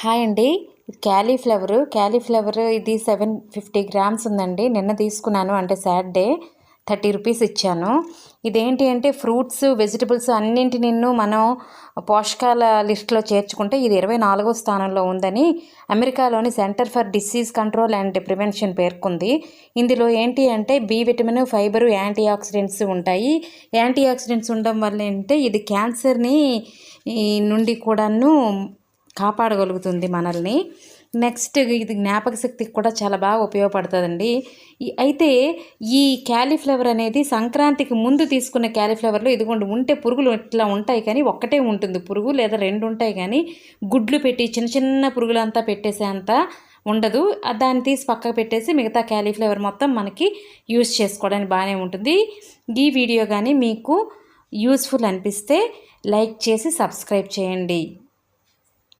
Hi అండి. Cauliflower. Cauliflower ఇది seven fifty grams ఉందండి. నిన్న తీసుకున్నాను. అంటే సాటర్డే థర్టీ రూపీస్ ఇచ్చాను. ఇదేంటి అంటే ఫ్రూట్స్ వెజిటబుల్స్ అన్నింటి నిన్ను మనం పోషకాల లిస్ట్లో చేర్చుకుంటే ఇది ఇరవై నాలుగో స్థానంలో ఉందని అమెరికాలోని centre for disease control and prevention పేర్కొంది. ఇందులో ఏంటి అంటే B vitamin fibre antioxidants ఉంటాయి. యాంటీ ఆక్సిడెంట్స్ ఉండడం వల్ల ఏంటంటే ఇది క్యాన్సర్ని నుండి కూడాను కాపాడగలుగుతుంది మనల్ని. నెక్స్ట్ ఇది జ్ఞాపక శక్తికి కూడా చాలా బాగా ఉపయోగపడుతుందండి. అయితే ఈ క్యాలీఫ్లవర్ అనేది సంక్రాంతికి ముందు తీసుకున్న క్యాలీఫ్లవర్లో ఇదిగోండి ఉంటే పురుగులు ఇట్లా ఉంటాయి కానీ ఒక్కటే ఉంటుంది. పురుగు లేదా రెండు ఉంటాయి కానీ గుడ్లు పెట్టి చిన్న చిన్న పురుగులంతా పెట్టేసేంత ఉండదు. దాన్ని తీసి పక్కకు పెట్టేసి మిగతా క్యాలీఫ్లవర్ మొత్తం మనకి యూస్ చేసుకోవడానికి బాగానే ఉంటుంది. ఈ వీడియో కానీ మీకు యూస్ఫుల్ అనిపిస్తే లైక్ చేసి సబ్స్క్రైబ్ చేయండి.